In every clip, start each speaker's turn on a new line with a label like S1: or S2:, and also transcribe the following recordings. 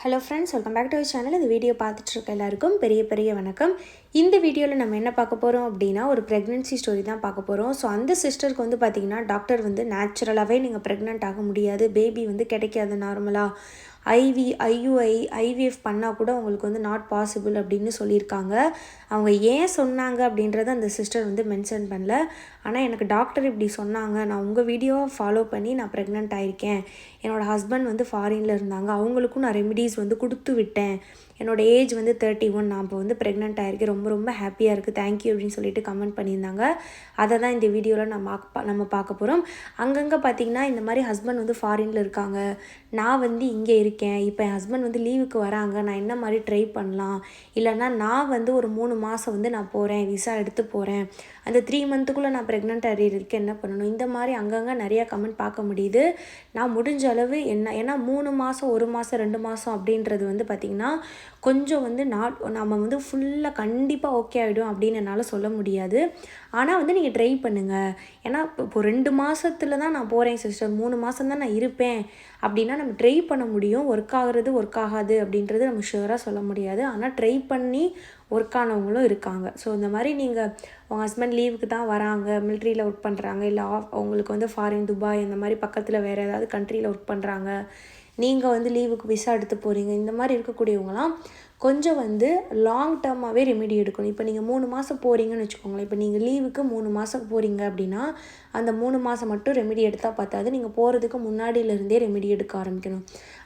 S1: Hello friends welcome back to channel இந்த video பார்த்துட்ருக்க எல்லாருக்கும் பெரிய பெரிய வணக்கம். இந்த வீடியோவில் நம்ம என்ன பார்க்க போகிறோம் அப்படின்னா ஒரு ப்ரெக்னென்சி ஸ்டோரி தான் பார்க்க போகிறோம் ஸோ அந்த சிஸ்டருக்கு வந்து பார்த்திங்கன்னா டாக்டர் வந்து நேச்சுரலாகவே நீங்கள் ப்ரெக்னென்ட் ஆக முடியாது. பேபி வந்து கிடைக்காது நார்மலாக ஐவி ஐயுஐ ஐவிஎஃப் பண்ணால் கூட உங்களுக்கு வந்து நாட் பாசிபிள் அப்படின்னு சொல்லியிருக்காங்க. அவங்க ஏன் சொன்னாங்க அப்படின்றத அந்த சிஸ்டர் வந்து மென்ஷன் பண்ணல. ஆனால் எனக்கு டாக்டர் இப்படி சொன்னாங்க. நான் உங்கள் வீடியோவை ஃபாலோ பண்ணி நான் ப்ரெக்னென்ட் ஆகிருக்கேன் என்னோடய ஹஸ்பண்ட் வந்து ஃபாரினில் இருந்தாங்க. அவங்களுக்கும் நான் ரெமிடிஸ் வந்து கொடுத்து விட்டேன். என்னோடய ஏஜ் வந்து தேர்ட்டி ஒன் நான் இப்போ வந்து ப்ரெக்னென்ட் ஆகிருக்கேன் ரொம்ப ரொம்ப ஹாப்பியாக இருக்குது தேங்க்யூ அப்படின்னு சொல்லிட்டு கமெண்ட் பண்ணியிருந்தாங்க. அதை தான் இந்த வீடியோவில் நம்ம பா நம்ம பார்க்க போகிறோம் அங்கங்கே பார்த்தீங்கன்னா இந்த மாதிரி ஹஸ்பண்ட் வந்து ஃபாரினில் இருக்காங்க. நான் வந்து இங்கே இருக்கேன். இப்போ என் ஹஸ்பண்ட் வந்து லீவுக்கு வராங்க. நான் என்ன மாதிரி ட்ரை பண்ணலாம்? இல்லைன்னா நான் வந்து ஒரு மூணு மாதம் வந்து நான் போகிறேன் விசா எடுத்து போகிறேன் அந்த த்ரீ மந்த்துக்குள்ளே நான் ப்ரெக்னென்ட் ஆகிறதுக்கு என்ன பண்ணணும்? இந்த மாதிரி அங்கங்கே நிறையா கமெண்ட் பார்க்க முடியுது. நான் முடிஞ்ச அளவு என்ன ஏன்னா மூணு மாதம் ஒரு மாதம் ரெண்டு மாதம் அப்படின்றது வந்து பார்த்திங்கன்னா கொஞ்சம் வந்து நாட் நம்ம வந்து ஃபுல்லாக கண்டிப்பாக ஓகே ஆகிடும் அப்படின்னு என்னால் சொல்ல முடியாது. ஆனால் வந்து நீங்கள் ட்ரை பண்ணுங்கள் ஏன்னா இப்போ ரெண்டு மாதத்துல தான் நான் போகிறேன் சிஸ்டர் மூணு மாதம் தான் நான் இருப்பேன். அப்படின்னா நம்ம ட்ரை பண்ண முடியும். ஒர்க் ஆகுறது ஒர்க் ஆகாது அப்படின்றது நம்ம ஷுவராக சொல்ல முடியாது. ஆனால் ட்ரை பண்ணி ஒர்க் ஆனவங்களும் இருக்காங்க. ஸோ இந்த மாதிரி நீங்கள் உங்கள் ஹஸ்பண்ட் லீவுக்கு தான் வராங்க மிலிட்ரியில் ஒர்க் பண்ணுறாங்க இல்லை ஆஃப் அவங்களுக்கு வந்து ஃபாரின் துபாய் இந்த மாதிரி பக்கத்தில் வேறு ஏதாவது கண்ட்ரியில் ஒர்க் பண்ணுறாங்க நீங்கள் வந்து லீவுக்கு விசா எடுத்து போகிறீங்க இந்த மாதிரி இருக்கக்கூடியவங்களாம் கொஞ்சம் வந்து லாங் டேர்மாகவே ரெமெடி எடுக்கணும். இப்போ நீங்கள் மூணு மாதம் போகிறீங்கன்னு வச்சுக்கோங்களேன். இப்போ நீங்கள் லீவுக்கு மூணு மாதம் போகிறீங்க அப்படின்னா அந்த மூணு மாதம் மட்டும் ரெமெடி எடுத்தால் பார்த்தாது நீங்கள் போகிறதுக்கு முன்னாடியிலேருந்தே ரெமெடி எடுக்க ஆரம்பிக்கணும்.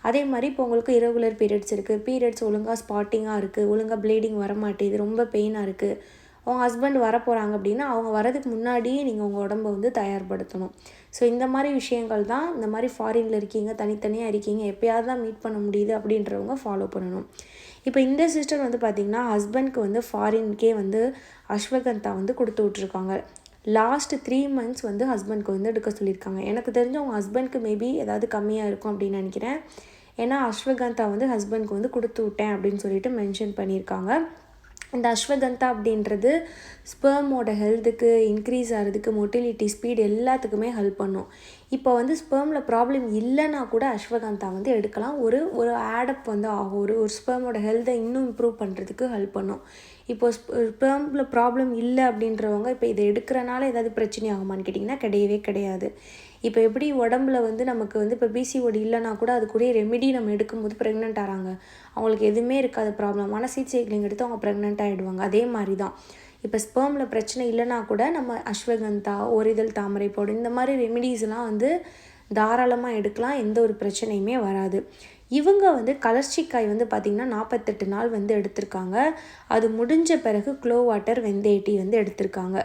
S1: அதே மாதிரி இப்போ உங்களுக்கு இரகுலர் பீரியட்ஸ் இருக்குது பீரியட்ஸ் ஒழுங்காக ஸ்பாட்டிங்காக இருக்குது ஒழுங்காக ப்ளீடிங் வரமாட்டேது ரொம்ப பெயினாக இருக்குது உங்கள் ஹஸ்பண்ட் வர போகிறாங்க அப்படின்னா அவங்க வரதுக்கு முன்னாடியே நீங்கள் உங்கள் உடம்ப வந்து தயார்படுத்தணும். ஸோ இந்த மாதிரி விஷயங்கள் தான் இந்த மாதிரி ஃபாரினில் இருக்கீங்க தனித்தனியாக இருக்கீங்க எப்போயாவது தான் மீட் பண்ண முடியுது அப்படின்றவங்க ஃபாலோ பண்ணணும். இப்போ இந்த சிஸ்டர் வந்து பார்த்திங்கன்னா ஹஸ்பண்ட்க்கு வந்து ஃபாரின்கே வந்து அஸ்வகந்தா வந்து கொடுத்து விட்ருக்காங்க லாஸ்ட் த்ரீ மந்த்ஸ் வந்து ஹஸ்பண்ட்க்கு வந்து எடுக்க சொல்லியிருக்காங்க. எனக்கு தெரிஞ்ச அவங்க ஹஸ்பண்ட்க்கு மேபி ஏதாவது கம்மியாக இருக்கும் அப்படின்னு நினைக்கிறேன். ஏன்னா அஸ்வகந்தா வந்து ஹஸ்பண்ட்க்கு வந்து கொடுத்து விட்டேன் அப்படின்னு சொல்லிட்டு மென்ஷன் பண்ணியிருக்காங்க. இந்த அஸ்வகந்தா அப்படின்றது ஸ்பெர்மோட ஹெல்த்துக்கு இன்க்ரீஸ் ஆகிறதுக்கு மொட்டிலிட்டி ஸ்பீட் எல்லாத்துக்குமே ஹெல்ப் பண்ணும். இப்போ வந்து ஸ்பெர்மில் ப்ராப்ளம் இல்லைன்னா கூட அஸ்வகந்தா வந்து எடுக்கலாம். ஒரு ஒரு ஆடப் வந்து ஆகும். ஒரு ஒரு ஸ்பெர்மோட ஹெல்த்தை இன்னும் இம்ப்ரூவ் பண்ணுறதுக்கு ஹெல்ப் பண்ணும். இப்போ ஸ்பெர்மில் ப்ராப்ளம் இல்லை அப்படின்றவங்க இப்போ இதை எடுக்கிறனால ஏதாவது பிரச்சனை ஆகுமான்னு கேட்டிங்கன்னா கிடையவே கிடையாது. இப்போ எப்படி உடம்புல வந்து நமக்கு வந்து இப்போ பிசிஓடி இல்லைனா கூட அதுக்குரிய ரெமிடி நம்ம எடுக்கும்போது ப்ரெக்னென்ட் ஆகிறாங்க அவங்களுக்கு எதுவுமே இருக்காது ப்ராப்ளம் ஆனால் சீட் சைக்கிளிங் எடுத்து அவங்க ப்ரெக்னென்ட் ஆகிடுவாங்க அதே மாதிரி தான் இப்போ ஸ்பெர்மில் பிரச்சனை இல்லைனா கூட நம்ம அஸ்வகந்தா ஓரிதழ் தாமரை போடு இந்த மாதிரி ரெமிடிஸ்லாம் வந்து தாராளமாக எடுக்கலாம். எந்த ஒரு பிரச்சனையுமே வராது. இவங்க வந்து கலர்ச்சிக்காய் வந்து பார்த்திங்கன்னா நாற்பத்தெட்டு நாள் வந்து எடுத்திருக்காங்க. அது முடிஞ்ச பிறகு க்ளோ வாட்டர் வெந்தேட்டி வந்து எடுத்திருக்காங்க.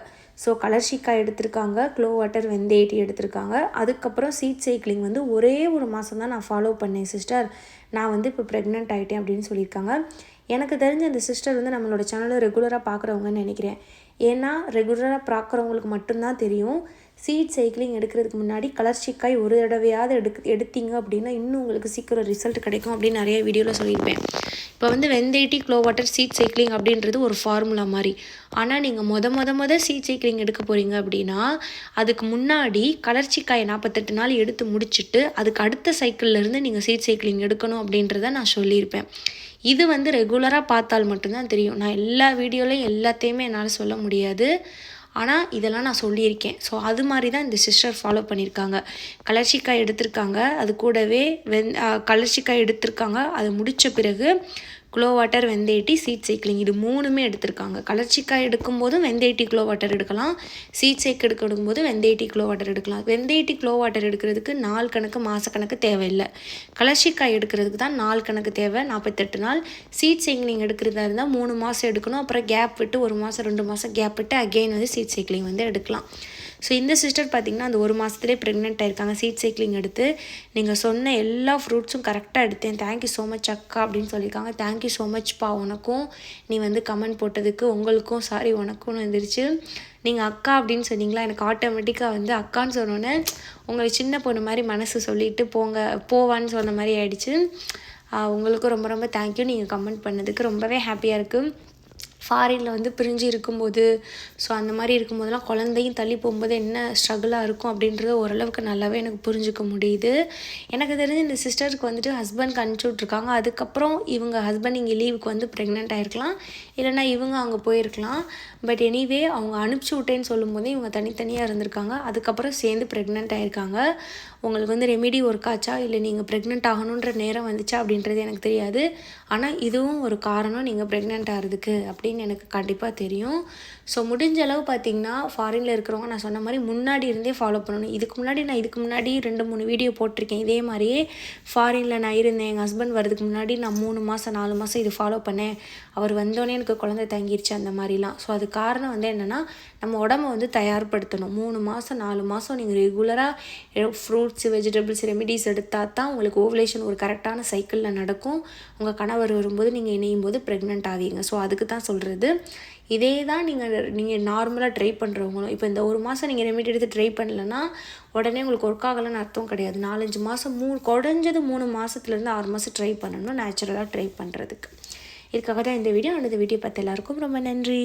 S1: ஸோ கலர்ஷிக்காய் எடுத்திருக்காங்க க்ளோ வாட்டர் வெந்தேட்டி எடுத்திருக்காங்க. அதுக்கப்புறம் சீட் சைக்கிளிங் வந்து ஒரே ஒரு மாதம் தான் நான் ஃபாலோ பண்ணேன் சிஸ்டர் நான் வந்து இப்போ ப்ரெக்னென்ட் ஆகிட்டேன் அப்படின்னு சொல்லியிருக்காங்க. எனக்கு தெரிஞ்ச அந்த சிஸ்டர் வந்து நம்மளோட சேனலை ரெகுலராக பார்க்குறவங்கன்னு நினைக்கிறேன். ஏன்னா ரெகுலராக பார்க்குறவங்களுக்கு மட்டும்தான் தெரியும். சீட் சைக்கிளிங் எடுக்கிறதுக்கு முன்னாடி கலர் சிக்காய் ஒரு தடவையாவது எடுக் எடுத்தீங்க அப்படின்னா இன்னும் உங்களுக்கு சீக்கிரம் ரிசல்ட் கிடைக்கும் அப்படின்னு நிறைய வீடியோவில் சொல்லியிருப்பேன். இப்போ வந்து வெந்தேட்டி க்ளோ வாட்டர் சீட் சைக்கிளிங் அப்படின்றது ஒரு ஃபார்முலா மாதிரி. ஆனால் நீங்கள் மொத மொத மொதல் சீட் சைக்கிளிங் எடுக்க போகிறீங்க அப்படின்னா அதுக்கு முன்னாடி கலர்ச்சிக்காயை நாற்பத்தெட்டு நாள் எடுத்து முடிச்சுட்டு அதுக்கு அடுத்த சைக்கிள்லேருந்து நீங்கள் சீட் சைக்கிளிங் எடுக்கணும் அப்படின்றத நான் சொல்லியிருப்பேன். இது வந்து ரெகுலராக பார்த்தால் மட்டும்தான் தெரியும். நான் எல்லா வீடியோலையும் எல்லாத்தையுமே என்னால் சொல்ல முடியாது. ஆனால் இதெல்லாம் நான் சொல்லியிருக்கேன். ஸோ அது மாதிரி தான் இந்த சிஸ்டர் ஃபாலோ பண்ணியிருக்காங்க. கலர்ச்சிக்காய் எடுத்திருக்காங்க. அது கூடவே வெந் கலர்ச்சிக்காய் எடுத்திருக்காங்க. அது முடித்த பிறகு குலோ வாட்டர் வெந்தேட்டி சீட் சைக்கிளிங் இது மூணுமே எடுத்திருக்காங்க. கலர்ச்சிக்காய் எடுக்கும்போதும் வெந்தேட்டி குலோ வாட்டர் எடுக்கலாம். சீட் சைக் எடுக்கும்போது வெந்தேட்டி க்ளோ வாட்டர் எடுக்கலாம். வெந்தேட்டி குலோ வாட்டர் எடுக்கிறதுக்கு நாள் கணக்கு மாத கணக்கு தேவையில்லை. கலர்ச்சிக்காய் எடுக்கிறதுக்கு தான் நாள் கணக்கு தேவை. நாற்பத்தெட்டு நாள். சீட் சைக்கிளிங் எடுக்கிறதா இருந்தால் மூணு மாதம் எடுக்கணும். அப்புறம் கேப் விட்டு ஒரு மாதம் ரெண்டு மாதம் கேப் விட்டு அகெயின் வந்து சீட் சைக்கிளிங் வந்து எடுக்கலாம். ஸோ இந்த சிஸ்டர் பார்த்திங்கன்னா அந்த ஒரு மாதத்துலேயே ப்ரெக்னென்ட் ஆயிருக்காங்க. சீட் சைக்கிளிங் எடுத்து நீங்கள் சொன்ன எல்லா ஃப்ரூட்ஸும் கரெக்டாக எடுத்தேன். தேங்க்யூ ஸோ மச் அக்கா அப்படின்னு சொல்லியிருக்காங்க. தேங்க்யூ ஸோ மச்ப்பா உனக்கும். நீ வந்து கமெண்ட் போட்டதுக்கு உங்களுக்கும் சாரி உனக்கும் வந்துருச்சு. நீங்கள் அக்கா அப்படின்னு சொன்னீங்களா? எனக்கு ஆட்டோமேட்டிக்காக வந்து அக்கான்னு சொன்னோன்னே உங்களை சின்ன பொண்ணு மாதிரி மனசு சொல்லிவிட்டு போங்க போவான்னு சொன்ன மாதிரி ஆயிடுச்சு. உங்களுக்கும் ரொம்ப ரொம்ப தேங்க்யூ நீங்கள் கமெண்ட் பண்ணதுக்கு ரொம்பவே ஹாப்பியாக இருக்குது ஃபாரினில் வந்து பிரிஞ்சு இருக்கும்போது ஸோ அந்த மாதிரி இருக்கும்போதெல்லாம் குழந்தையும் தள்ளி போகும்போது என்ன ஸ்ட்ரகிளாக இருக்கும் அப்படின்றது ஓரளவுக்கு நல்லாவே எனக்கு புரிஞ்சுக்க முடியுது. எனக்கு தெரிஞ்சு இந்த சிஸ்டருக்கு வந்துட்டு ஹஸ்பண்ட் அனுப்பிச்சி விட்ருக்காங்க அதுக்கப்புறம் இவங்க ஹஸ்பண்ட் இங்கே லீவுக்கு வந்து ப்ரெக்னென்ட் ஆகிருக்கலாம் இல்லைனா இவங்க அங்கே போயிருக்கலாம். பட் எனிவே அவங்க அனுப்பிச்சி விட்டேன்னு சொல்லும்போது இவங்க தனித்தனியாக இருந்திருக்காங்க. அதுக்கப்புறம் சேர்ந்து ப்ரெக்னென்ட் ஆகிருக்காங்க உங்களுக்கு வந்து ரெமிடி ஒர்க் ஆச்சா? இல்லை நீங்கள் ப்ரெக்னென்ட் ஆகணுன்ற நேரம் வந்துச்சா அப்படின்றது எனக்கு தெரியாது. ஆனால் இதுவும் ஒரு காரணம் நீங்கள் ப்ரெக்னென்ட் ஆகிறதுக்கு அப்படின்னு எனக்கு கண்டிப்பாக தெரியும். ஸோ முடிஞ்ச அளவு பார்த்தீங்கன்னா ஃபாரினில் இருக்கிறவங்க நான் சொன்ன மாதிரி முன்னாடி இருந்தே ஃபாலோ பண்ணணும். இதுக்கு முன்னாடி நான் இதுக்கு முன்னாடி ரெண்டு மூணு வீடியோ போட்டிருக்கேன். இதே மாதிரியே ஃபாரினில் நான் இருந்தேன். எங்கள் ஹஸ்பண்ட் வரதுக்கு முன்னாடி நான் மூணு மாதம் நாலு மாதம் இது ஃபாலோ பண்ணேன். அவர் வந்தோடனே எனக்கு குழந்தை தங்கிருச்சு அந்த மாதிரிலாம். ஸோ அது காரணம் வந்து என்னென்னா நம்ம உடம்ப வந்து தயார்படுத்தணும். மூணு மாதம் நாலு மாதம் நீங்கள் ரெகுலராக ஃப்ரூட்ஸ் வெஜிடபிள்ஸ் ரெமிடிஸ் எடுத்தால் தான் உங்களுக்கு ஓவலேஷன் ஒரு கரெக்டான சைக்கிளில் நடக்கும். உங்கள் கணவர் வரும்போது நீங்கள் இணையும் போது ப்ரெக்னென்ட் ஆவீங்க. ஸோ அதுக்கு தான் சொல்கிறது இதே தான் நீங்கள் நீங்கள் நார்மலாக ட்ரை பண்ணுறவங்களும் இப்போ இந்த ஒரு மாதம் நீங்கள் ரெமிடி எடுத்து ட்ரை பண்ணலன்னா உடனே உங்களுக்கு ஒர்க் ஆகலைன்னு அர்த்தம் கிடையாது. நாலஞ்சு மாதம் மூணு குறைஞ்சது மூணு மாதத்துலேருந்து ஆறு மாதம் ட்ரை பண்ணணும் நேச்சுரலாக ட்ரை பண்ணுறதுக்கு இதுக்காக தான் இந்த வீடியோ அந்த வீடியோ பார்த்து எல்லாருக்கும் ரொம்ப நன்றி.